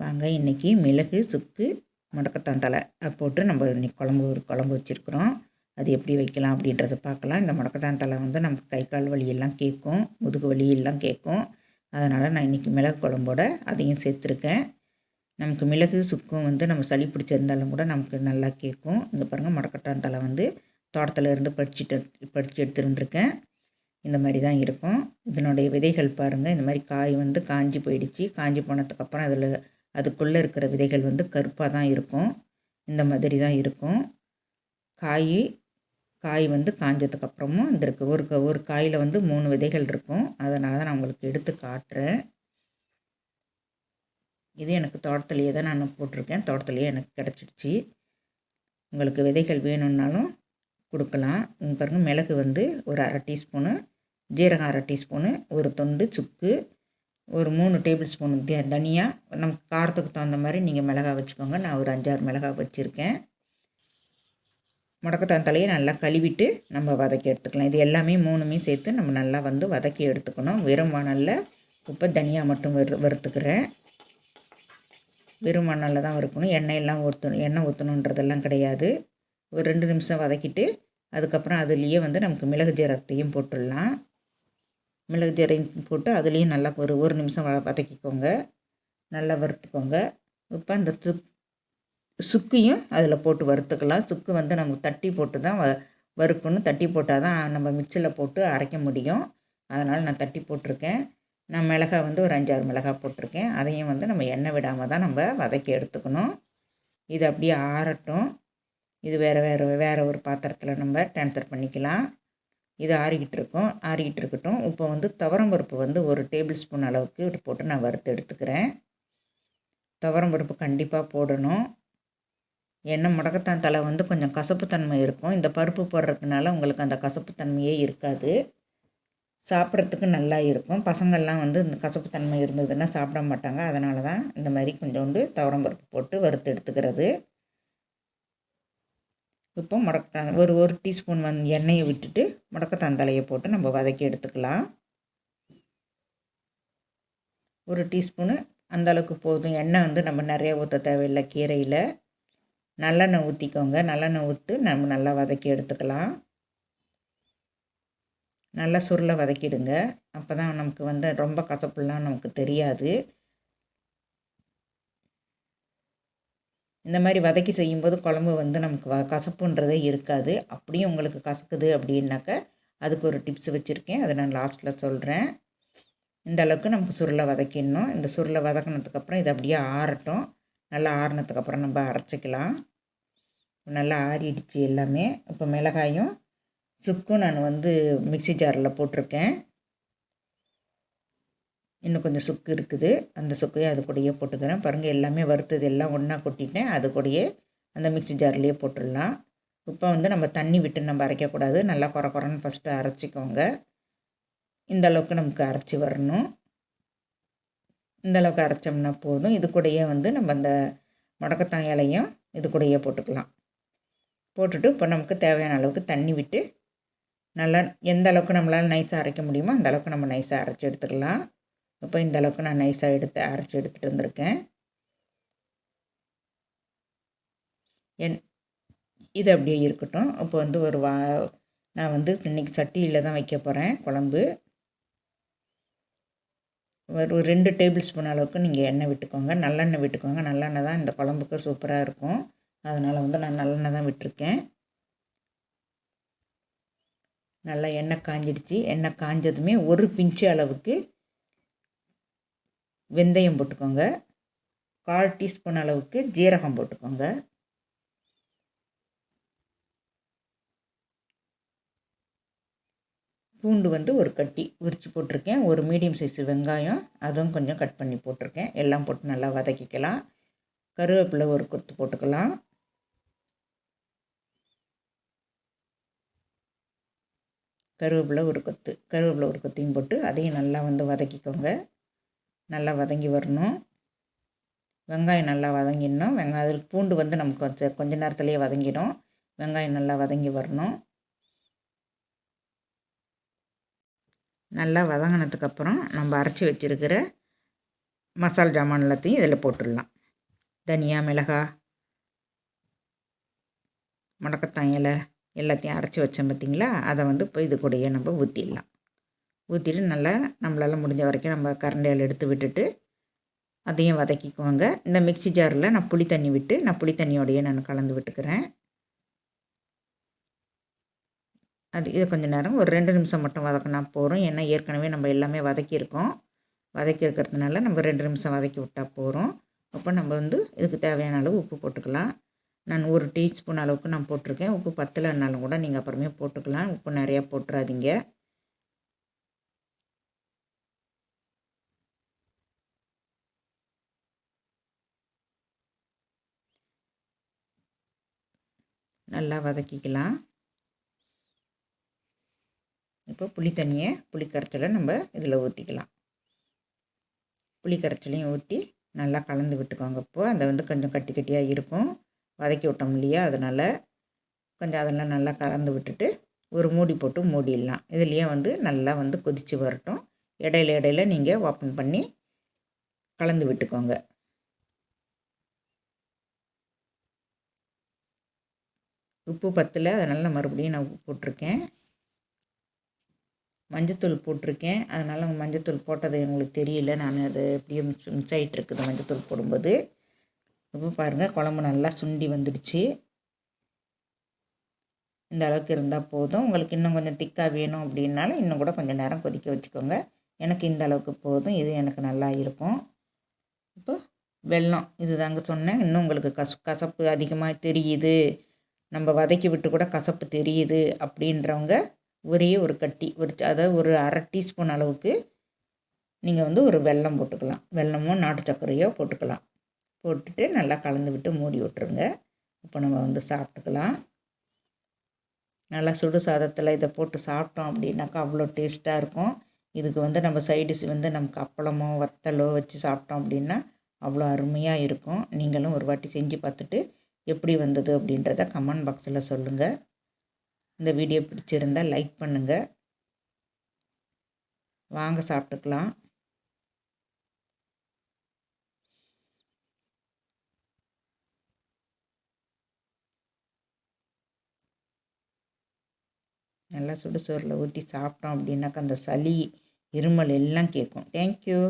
வாங்க இன்றைக்கி மிளகு சுக்கு முடக்கத்தான் தலை போட்டு நம்ம இன்றைக்கி குழம்பு ஒரு குழம்பு வச்சுருக்குறோம். அது எப்படி வைக்கலாம் அப்படின்றத பார்க்கலாம். இந்த முடக்கத்தான் தலை வந்து நமக்கு கை கால் வலியெல்லாம் கேட்கும். முதுகு வலியெல்லாம் கேட்கும். அதனால் நான் இன்றைக்கி மிளகு குழம்போட அதையும் சேர்த்துருக்கேன். நமக்கு மிளகு சுக்கும் வந்து நம்ம சளி பிடிச்சிருந்தாலும் கூட நமக்கு நல்லா கேட்கும். இங்கே பாருங்கள் முடக்கட்டான் தலை வந்து தோட்டத்தில் இருந்து படிச்சுட்டு படித்து எடுத்துருந்துருக்கேன் இந்த மாதிரி தான் இருக்கும். இதனுடைய விதைகள் பாருங்கள் இந்த மாதிரி காய் வந்து காஞ்சி போயிடுச்சு. காஞ்சி போனதுக்கப்புறம் அதில் அதுக்குள்ளே இருக்கிற விதைகள் வந்து கருப்பாக தான் இருக்கும். இந்த மாதிரி தான் இருக்கும். காய் காய் வந்து காஞ்சதுக்கப்புறமும் வந்திருக்கு. ஒரு ஒரு காயில் வந்து மூணு விதைகள் இருக்கும். அதனால தான் நான் உங்களுக்கு எடுத்து காட்டுறேன். இது எனக்கு தோட்டத்துலேயே தான் நான் போட்டிருக்கேன். தோட்டத்துலேயே எனக்கு கிடச்சிடுச்சு. உங்களுக்கு விதைகள் வேணும்னாலும் கொடுக்கலாம். பாருங்கள் மிளகு வந்து ஒரு அரை டீஸ்பூனு ஜீரகம் அரை டீஸ்பூனு ஒரு தொண்டு சுக்கு ஒரு மூணு டேபிள் ஸ்பூன் தனியாக நமக்கு காரத்துக்கு தகுந்த மாதிரி நீங்கள் மிளகா வச்சுக்கோங்க. நான் ஒரு அஞ்சாறு மிளகா வச்சுருக்கேன். முடக்கத்தான் தலையை நல்லா கழுவிட்டு நம்ம வதக்கி எடுத்துக்கலாம். இது எல்லாமே மூணுமே சேர்த்து நம்ம நல்லா வந்து வதக்கி எடுத்துக்கணும். வெறும் மணலில் உப்பை தனியாக மட்டும் வெறு வறுத்துக்கிறேன். வெறும் மணலில் தான் வறுக்கணும். எண்ணெயெல்லாம் ஊற்றணும் எண்ணெய் ஊற்றணுன்றதெல்லாம் கிடையாது. ஒரு ரெண்டு நிமிஷம் வதக்கிட்டு அதுக்கப்புறம் அதுலேயே வந்து நமக்கு மிளகு ஜீரகத்தையும் போட்டுடலாம். மிளகு ஜீரகம் போட்டு அதுலேயும் நல்லா ஒரு ஒரு நிமிஷம் வ வதக்கிக்கோங்க. நல்லா வறுத்துக்கோங்க. இப்போ அந்த சுக் சுக்கையும் அதில் போட்டு வறுத்துக்கலாம். சுக்கு வந்து நமக்கு தட்டி போட்டு தான் வ வறுக்கணும். தட்டி போட்டால் தான் நம்ம மிக்சியில் போட்டு அரைக்க முடியும். அதனால் நான் தட்டி போட்டிருக்கேன். நான் மிளகாய் வந்து ஒரு அஞ்சாறு மிளகாய் போட்டிருக்கேன். அதையும் வந்து நம்ம எண்ணெய் விடாமல் தான் நம்ம வதக்கி எடுத்துக்கணும். இது அப்படியே ஆறட்டும். இது வேறு வேறு வேறு ஒரு பாத்திரத்தில் நம்ம ட்ரான்ஸ்ஃபர் பண்ணிக்கலாம். இது ஆறிக்கிட்டு இருக்கும் ஆறிக்கிட்டு இருக்கட்டும் இப்போ வந்து துவரம்பருப்பு வந்து ஒரு டேபிள் ஸ்பூன் அளவுக்கு போட்டு நான் வறுத்து எடுத்துக்கிறேன். துவரம்பருப்பு கண்டிப்பாக போடணும். எண்ணெய் முடக்கத்தான் தலை வந்து கொஞ்சம் கசப்புத்தன்மை இருக்கும். இந்த பருப்பு போடுறதுனால உங்களுக்கு அந்த கசப்புத்தன்மையே இருக்காது. சாப்பிட்றதுக்கு நல்லா இருக்கும். பசங்கள்லாம் வந்து இந்த கசப்புத்தன்மை இருந்ததுன்னா சாப்பிட மாட்டாங்க. அதனால தான் இந்த மாதிரி கொஞ்சோண்டு துவரம்பருப்பு போட்டு வறுத்து எடுத்துக்கிறது. இப்போ முடக்கத்தான் ஒரு ஒரு டீஸ்பூன் வந்து எண்ணெயை விட்டுட்டு முடக்கத்தான் தலையை போட்டு நம்ம வதக்கி எடுத்துக்கலாம். ஒரு டீஸ்பூனு அந்தளவுக்கு போதும். எண்ணெய் வந்து நம்ம நிறைய ஊற்ற தேவையில்லை கீரையில். நல்லெண்ணெய் ஊற்றிக்கோங்க நல்லெண்ணெய் ஊற்று நம்ம நல்லா வதக்கி எடுத்துக்கலாம். நல்லா சுருளை வதக்கிடுங்க. அப்போ தான் நமக்கு வந்து ரொம்ப கசப்புலாம் நமக்கு தெரியாது. இந்த மாதிரி வதக்கி செய்யும்போது குழம்பு வந்து நமக்கு வ கசப்புன்றதே இருக்காது. அப்படியும் உங்களுக்கு கசக்குது அப்படின்னாக்க அதுக்கு ஒரு டிப்ஸ் வச்சுருக்கேன். அதை நான் லாஸ்ட்டில் சொல்கிறேன் இந்த அளவுக்கு நமக்கு சுருளை வதக்கிடணும். இந்த சுருளை வதக்கினதுக்கப்புறம் இது அப்படியே ஆறட்டும். நல்லா ஆறினதுக்கப்புறம் நம்ம அரைச்சிக்கலாம். நல்லா ஆறிடுச்சு எல்லாமே. இப்போ மிளகாயும் சுக்கும் நான் வந்து மிக்சி ஜாரில் போட்டிருக்கேன். இன்னும் கொஞ்சம் சுக்கு இருக்குது. அந்த சுக்கையும் அது கூடயே போட்டுக்கிறேன். பாருங்கள் எல்லாமே வறுத்தது எல்லாம் ஒன்றா கொட்டிட்டேன். அது கூடயே அந்த மிக்சி ஜார்லேயே போட்டுடலாம். இப்போ வந்து நம்ம தண்ணி விட்டு நம்ம அரைக்கக்கூடாது. நல்லா குறை குறைன்னு ஃபஸ்ட்டு அரைச்சிக்கோங்க. இந்த அளவுக்கு நமக்கு அரைச்சி வரணும். இந்த அளவுக்கு அரைச்சோம்னா போதும். இது கூடயே வந்து நம்ம அந்த முடக்கத்தான் இலையும் இது கூடயே போட்டுக்கலாம். போட்டுட்டு இப்போ நமக்கு தேவையான அளவுக்கு தண்ணி விட்டு நல்லா எந்த அளவுக்கு நம்மளால் நைஸாக அரைக்க முடியுமோ அந்த அளவுக்கு நம்ம நைஸாக அரைச்சி எடுத்துக்கலாம். இப்போ இந்த அளவுக்கு நான் நைஸாக எடுத்து அரைச்சி எடுத்துகிட்டு வந்திருக்கேன். என் இது அப்படியே இருக்கட்டும். இப்போ வந்து ஒரு வா நான் வந்து இன்றைக்கி சட்டியில் தான் வைக்க போகிறேன் குழம்பு. ஒரு ரெண்டு டேபிள் ஸ்பூன் அளவுக்கு நீங்கள் எண்ணெய் விட்டுக்கோங்க. நல்லெண்ணெய் விட்டுக்கோங்க. நல்லெண்ணெய் தான் இந்த குழம்புக்கு சூப்பராக இருக்கும். அதனால் வந்து நான் நல்லெண்ணெய் தான் விட்டுருக்கேன். நல்லா எண்ணெய் காஞ்சிடுச்சு. எண்ணெய் காஞ்சதுமே ஒரு பிஞ்சு அளவுக்கு வெந்தயம் போட்டுக்கோங்க. கால் டீஸ்பூன் அளவுக்கு ஜீரகம் போட்டுக்கோங்க. பூண்டு வந்து ஒரு கட்டி உரித்து போட்டிருக்கேன். ஒரு மீடியம் சைஸ் வெங்காயம் அதுவும் கொஞ்சம் கட் பண்ணி போட்டிருக்கேன். எல்லாம் போட்டு நல்லா வதக்கிக்கலாம். கருவேப்பிலை ஒரு கொத்து போட்டுக்கலாம். கருவேப்பிலை ஒரு கொத்து கருவேப்பிலை ஒரு கொத்தையும் போட்டு அதையும் நல்லா வந்து வதக்கிக்கோங்க. நல்லா வதங்கி வரணும். வெங்காயம் நல்லா வதங்கிடணும். வெங்காயம் அதில் பூண்டு வந்து நமக்கு கொஞ்சம் கொஞ்ச நேரத்துலேயே வதங்கிடும். வெங்காயம் நல்லா வதங்கி வரணும். நல்லா வதங்கினதுக்கப்புறம் நம்ம அரைச்சி வச்சுருக்கிற மசால் ஜாமான் எல்லாத்தையும் இதில் போட்டுடலாம். தனியா மிளகா முடக்கத்தான் இலை எல்லாத்தையும் அரைச்சி வச்சோம் பார்த்திங்களா அதை வந்து இப்போ இது கூடயே நம்ம ஊற்றிடலாம் ஊற்றிட்டு நல்லா நம்மளால் முடிஞ்ச வரைக்கும் நம்ம கரண்டியால் எடுத்து விட்டுட்டு அதையும் வதக்கிக்குவாங்க இந்த மிக்சி ஜாரில் நான் புளி தண்ணி விட்டு நான் புளி தண்ணியோடையே நான் கலந்து விட்டுக்கிறேன். அது இது கொஞ்சம் நேரம் ஒரு ரெண்டு நிமிஷம் மட்டும் வதக்கினா போகிறோம் ஏன்னா ஏற்கனவே நம்ம எல்லாமே வதக்கியிருக்கோம். வதக்கி இருக்கிறதுனால நம்ம ரெண்டு நிமிஷம் வதக்கி விட்டால் போகிறோம் அப்போ நம்ம வந்து இதுக்கு தேவையான அளவு உப்பு போட்டுக்கலாம். நான் ஒரு டீஸ்பூன் அளவுக்கு நான் போட்டிருக்கேன். உப்பு பத்தலைன்னாலும் கூட நீங்கள் அப்புறமே போட்டுக்கலாம். உப்பு நிறையா போட்டுறாதீங்க. நல்லா வதக்கிக்கலாம். இப்போ புளி தண்ணியை புளி கரைச்சலை நம்ம இதில் ஊற்றிக்கலாம். புளி கரைச்சலையும் ஊற்றி நல்லா கலந்து விட்டுக்கோங்க. இப்போ அதை வந்து கொஞ்சம் கட்டி கட்டியாக இருக்கும். வதக்கி விட்டோம் இல்லையா? அதனால் கொஞ்சம் அதெல்லாம் நல்லா கலந்து விட்டுட்டு ஒரு மூடி போட்டு மூடிடலாம். இதுலேயே வந்து நல்லா வந்து கொதித்து வரட்டும். இடையில இடையில நீங்கள் ஓப்பன் பண்ணி கலந்து விட்டுக்கோங்க. உப்பு பத்தில் அதனால் நான் மறுபடியும் நான் உப்பு போட்டிருக்கேன். மஞ்சத்தூள் போட்டிருக்கேன். அதனால் மஞ்சத்தூள் போட்டது எங்களுக்கு தெரியல. நான் அது எப்படியும் மிக்ஸ் ஆகிட்டு இருக்குது மஞ்சத்தூள் போடும்போது. இப்போ பாருங்கள் குழம்பு நல்லா சுண்டி வந்துடுச்சு. இந்த அளவுக்கு இருந்தால் போதும். உங்களுக்கு இன்னும் கொஞ்சம் திக்காக வேணும் அப்படின்னாலும் இன்னும் கூட கொஞ்சம் நேரம் கொதிக்க வச்சுக்கோங்க. எனக்கு இந்த அளவுக்கு போதும். இது எனக்கு நல்லா இருக்கும். இப்போ வெல்லம் இது தாங்க சொன்னேன். இன்னும் உங்களுக்கு கச கசப்பு அதிகமாக தெரியுது. நம்ம வதக்கி விட்டு கூட கசப்பு தெரியுது அப்படின்றவங்க ஒரே ஒரு கட்டி ஒரு அதாவது ஒரு அரை டீஸ்பூன் அளவுக்கு நீங்கள் வந்து ஒரு வெல்லம் போட்டுக்கலாம். வெல்லமோ நாட்டு சர்க்கரையோ போட்டுக்கலாம். போட்டுட்டு நல்லா கலந்து விட்டு மூடி விட்டுருங்க. இப்போ நம்ம வந்து சாப்பிட்டுக்கலாம். நல்லா சுடு சாதத்தில் இதை போட்டு சாப்பிட்டோம் அப்படின்னாக்கா அவ்வளோ டேஸ்ட்டாக இருக்கும். இதுக்கு வந்து நம்ம சைடிஷ் வந்து நமக்கு அப்பளமோ வத்தலோ வச்சு சாப்பிட்டோம் அப்படின்னா அவ்வளோ அருமையாக இருக்கும். நீங்களும் ஒரு வாட்டி செஞ்சு பார்த்துட்டு எப்படி வந்தது அப்படின்றத கமெண்ட் பாக்ஸில் சொல்லுங்கள் இந்த வீடியோ பிடிச்சிருந்தால் லைக் பண்ணுங்கள் வாங்க சாப்பிட்டுக்கலாம். நல்லா சுடுசோறில் ஊற்றி சாப்பிட்டோம் அப்படின்னாக்கா அந்த சளி இருமல் எல்லாம் கேட்கும். தேங்க்யூ